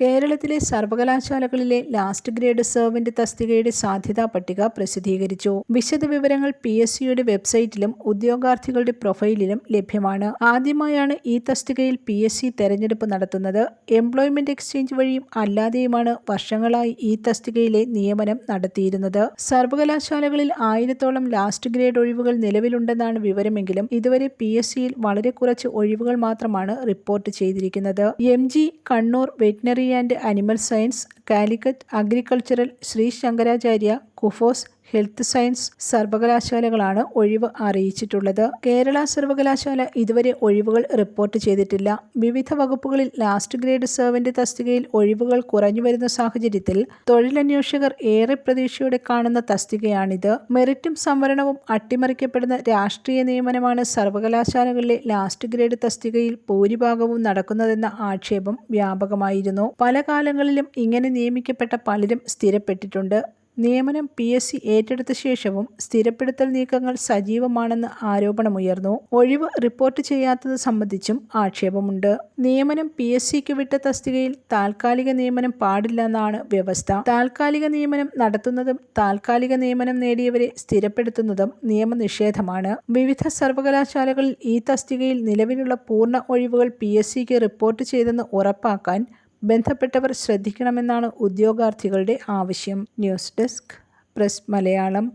കേരളത്തിലെ സർവകലാശാലകളിലെ last grade servant തസ്തികയുടെ സാധ്യതാ പട്ടിക പ്രസിദ്ധീകരിച്ചു. വിശദവിവരങ്ങൾ പി എസ് സിയുടെ വെബ്സൈറ്റിലും ഉദ്യോഗാർത്ഥികളുടെ പ്രൊഫൈലിലും ലഭ്യമാണ്. ആദ്യമായാണ് ഈ തസ്തികയിൽ പി എസ് സി തെരഞ്ഞെടുപ്പ് നടത്തുന്നത്. എംപ്ലോയ്മെന്റ് എക്സ്ചേഞ്ച് വഴിയും അല്ലാതെയുമാണ് വർഷങ്ങളായി ഈ തസ്തികയിലെ നിയമനം നടത്തിയിരുന്നത്. സർവകലാശാലകളിൽ ആയിരത്തോളം ലാസ്റ്റ് ഗ്രേഡ് ഒഴിവുകൾ നിലവിലുണ്ടെന്നാണ് വിവരമെങ്കിലും ഇതുവരെ പി എസ് സിയിൽ വളരെ കുറച്ച് ഒഴിവുകൾ മാത്രമാണ് റിപ്പോർട്ട് ചെയ്തിരിക്കുന്നത്. M G Kannur veterinary and animal science Calicut agricultural Shri Shankaracharya KUFOS health science സർവകലാശാലകളാണ് ഒഴിവ് അറിയിച്ചിട്ടുള്ളത്. കേരള സർവകലാശാല ഇതുവരെ ഒഴിവുകൾ റിപ്പോർട്ട് ചെയ്തിട്ടില്ല. വിവിധ വകുപ്പുകളിൽ ലാസ്റ്റ് ഗ്രേഡ് സെർവന്റ് തസ്തികയിൽ ഒഴിവുകൾ കുറഞ്ഞു വരുന്ന സാഹചര്യത്തിൽ തൊഴിലന്വേഷകർ ഏറെ പ്രതീക്ഷയോടെ കാണുന്ന തസ്തികയാണിത്. മെറിറ്റും സംവരണവും അട്ടിമറിക്കപ്പെടുന്ന രാഷ്ട്രീയ നിയമനമാണ് സർവകലാശാലകളിലെ ലാസ്റ്റ് ഗ്രേഡ് തസ്തികയിൽ ഭൂരിഭാഗവും നടക്കുന്നതെന്ന ആക്ഷേപം വ്യാപകമായിരുന്നു. പല കാലങ്ങളിലും ഇങ്ങനെ നിയമിക്കപ്പെട്ട പലരും സ്ഥിരപ്പെട്ടിട്ടുണ്ട്. നിയമനം പി എസ് സി ഏറ്റെടുത്ത ശേഷവും സ്ഥിരപ്പെടുത്തൽ നീക്കങ്ങൾ സജീവമാണെന്ന് ആരോപണമുയർന്നു. ഒഴിവ് റിപ്പോർട്ട് ചെയ്യാത്തത് സംബന്ധിച്ചും ആക്ഷേപമുണ്ട്. നിയമനം പി എസ് സിക്ക് വിട്ട തസ്തികയിൽ താൽക്കാലിക നിയമനം പാടില്ലെന്നാണ് വ്യവസ്ഥ. താൽക്കാലിക നിയമനം നടത്തുന്നതും താൽക്കാലിക നിയമനം നേടിയവരെ സ്ഥിരപ്പെടുത്തുന്നതും നിയമനിഷേധമാണ്. വിവിധ സർവകലാശാലകളിൽ ഈ തസ്തികയിൽ നിലവിലുള്ള പൂർണ ഒഴിവുകൾ പി എസ് സിക്ക് റിപ്പോർട്ട് ചെയ്തെന്ന് ഉറപ്പാക്കാൻ ബന്ധപ്പെട്ടവർ ശ്രദ്ധിക്കണമെന്നാണ് ഉദ്യോഗാർത്ഥികളുടെ ആവശ്യം ന്യൂസ് ഡെസ്ക് പ്രസ് മലയാളം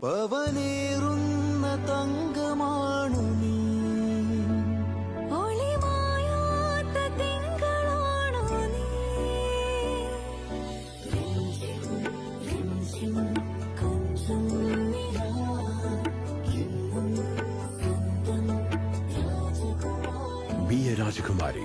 രാജകുമാരി